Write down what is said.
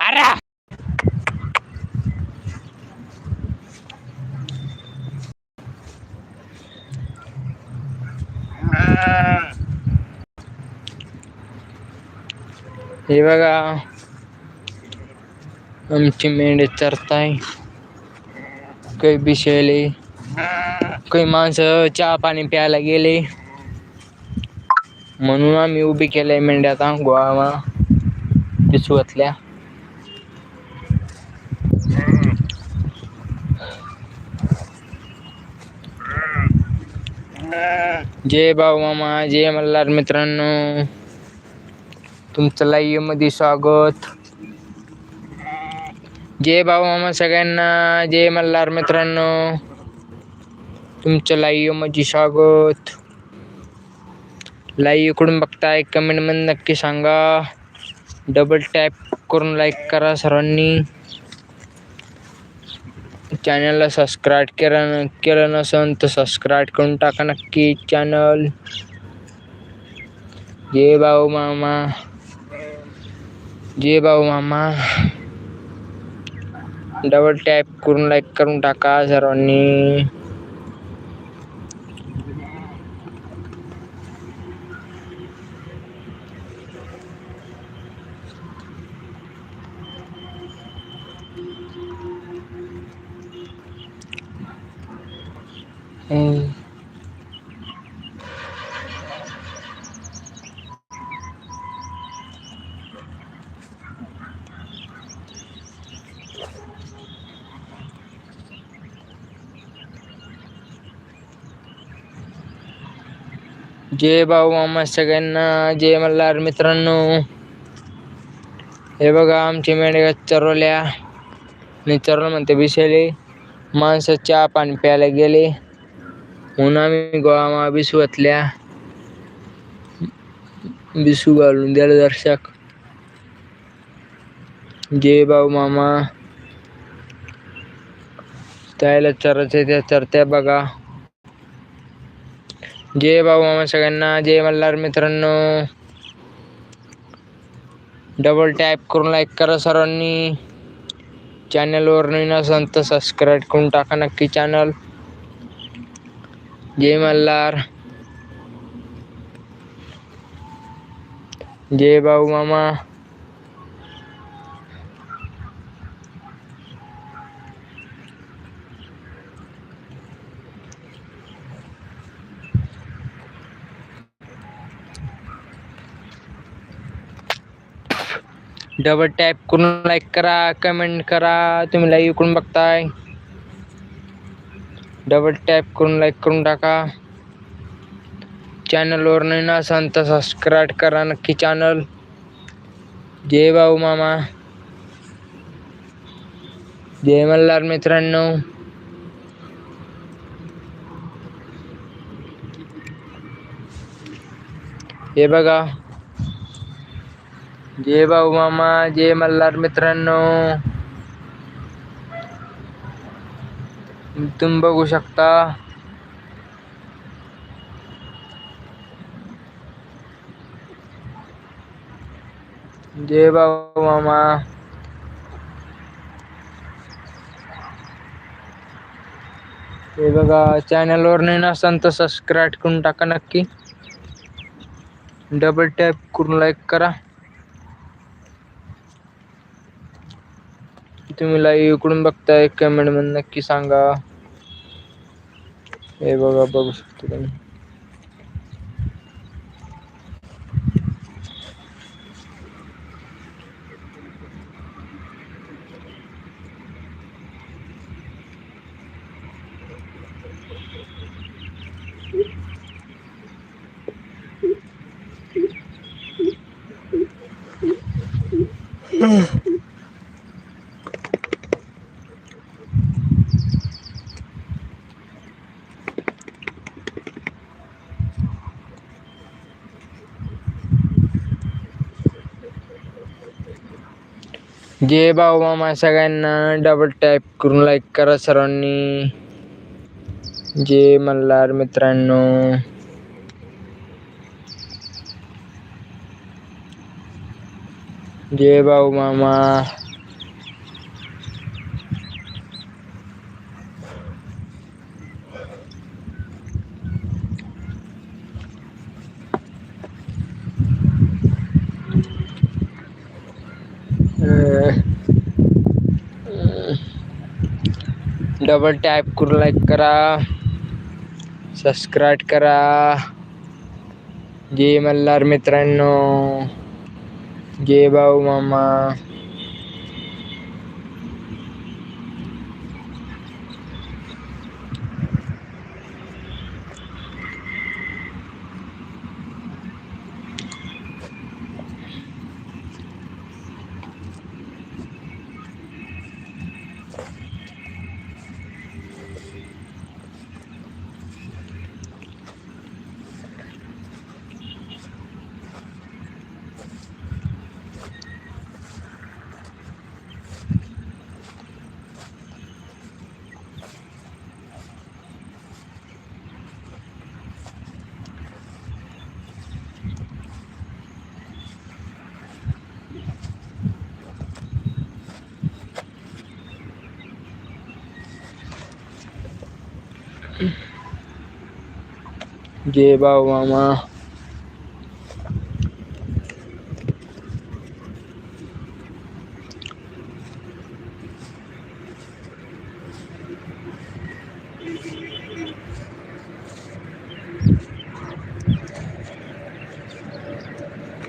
अरे हे बघा आमची मेंढे चरताय काही बिशेले काही माणसं चहा पाणी प्यायला गेले म्हणून आम्ही उभी केलंय मेंढ्या आता गोवा पिसवतल्या जय भाऊ मामा जय मल्हार मित्रांनो. तुमचं लाईव्हमध्ये स्वागत. जय भाऊ मामा सगळ्यांना जय मल्हार मित्रांनो. तुमचं लाईव्हमध्ये स्वागत. लाईव्ह इकडून बघताय कमेंट मध्ये नक्की सांगा डबल टॅप करून लाईक करा सर्वांनी चॅनलला सबस्क्राईब केलं केलं नसेल तर सबस्क्राईब करून टाका नक्की चॅनल जय भाऊ मामा जय भाऊ मामा डबल टॅप करून लाईक करून टाका सर्वांनी हम्म. जय भाऊ मामा सगळ्यांना जय मल्हार मित्रांनो. हे बघा आमची मेंढ्या चरवल्या. आणि चरवलं म्हणते बिसले माणसं चहा पाणी प्यायला गेले. म्हणून आम्ही गोवा बिसवतल्या बिसू घालून द्यायला दर्शक. जे भाऊ मामा. त्याला चरायचे त्या चरत्या बघा. जय भाऊ मामा सगळ्यांना जय मल्हार मित्रांनो. डबल टॅप करून लाईक करा सर्वांनी. चॅनलवर नवीन असेल तर सबस्क्राईब करून टाका नक्की चॅनल जय मल्हार। जय भाऊ मामा। डबल टॅप करा कमेंट करा तुम्ही लाईव्ह करून बघताय? डबल टॅप करून लाईक करून टाका. चॅनलवर नवीन असाल तर सबस्क्राईब करा नक्की चॅनल जय भाऊ मामा. जय मल्हार मित्रांनो. हे बघा. जय भाऊ मामा, जय मल्हार मित्रांनो. तुम्ही बघू शकता. जय बाबा मामा. हे बघा चॅनलवर नाही नसताना तर सबस्क्राईब करून टाका नक्की. डबल टॅप करून लाईक करा. तुम्ही लाईव्ह इकडून बघताय कमेंटमध्ये नक्की सांगा. हे बघा बघू शकतो तुम्ही जे भाऊ सगळ्यांना डबल टॅप करून लाईक करा सर्वांनी जे मल्हार मित्रांनो जे भाऊ मामा डबल टॅप करून लाईक करा. सबस्क्राईब करा. जय मल्हार मित्रांनो. जय भाऊ मामा. 给吧，妈妈。